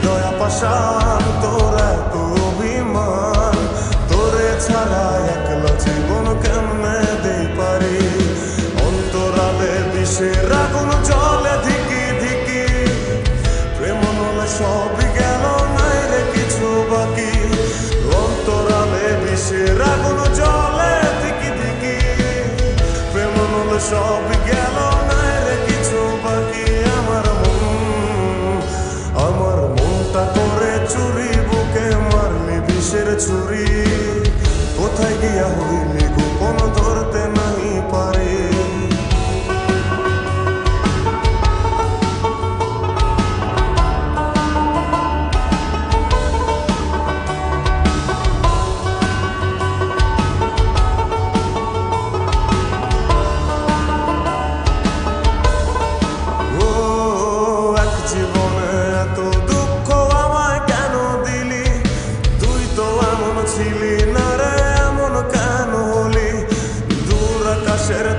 হৃদয়া পাশান তোর এত অভিমান। তোরে ছাড়া একলা জীবন কেমনে দেই পারি? অন্তরালে বিষের আগুন জলে ধিকি ধিকি। প্রেম নলে সবই গেল নাই রে কিছু বাকি। অন্তরালে বিষের আগুন জলে ধিকি ধিকি। প্রেম নলে সবই গেল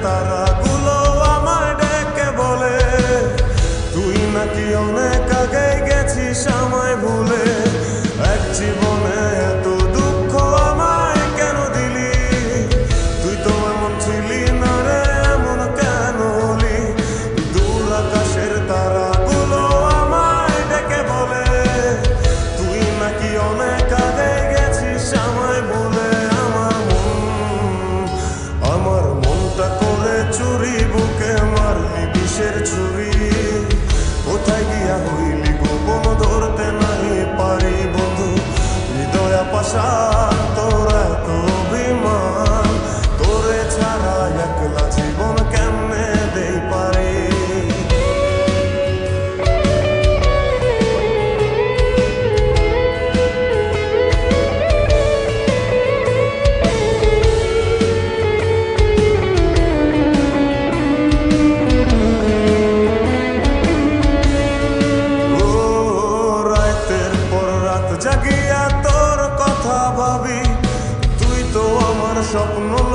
cantar. হৃদয়া স্বপ্ন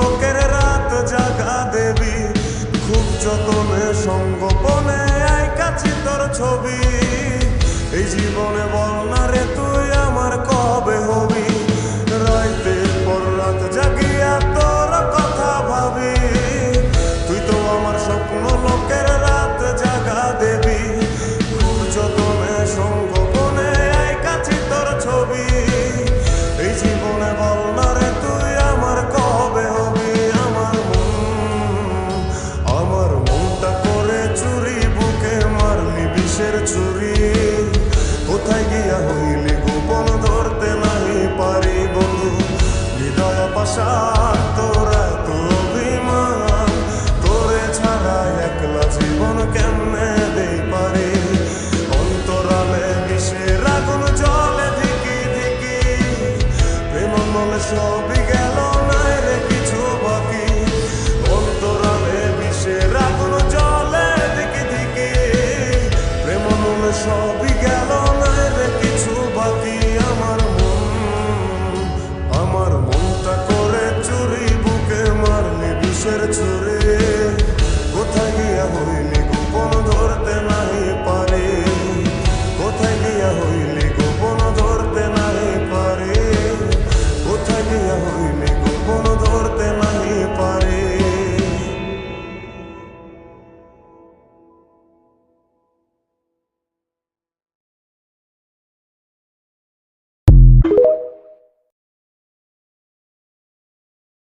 কোথায় হইলে গোপন ধরতে নাই পারি বন্ধু হৃদয় পাশার তোরা তো অভিমান, তোরে ছাড়া একলা জীবন কেমনে দেই পারি? অন্তরালে বিষের আগুন জলে ধিকি ধিকি প্রেম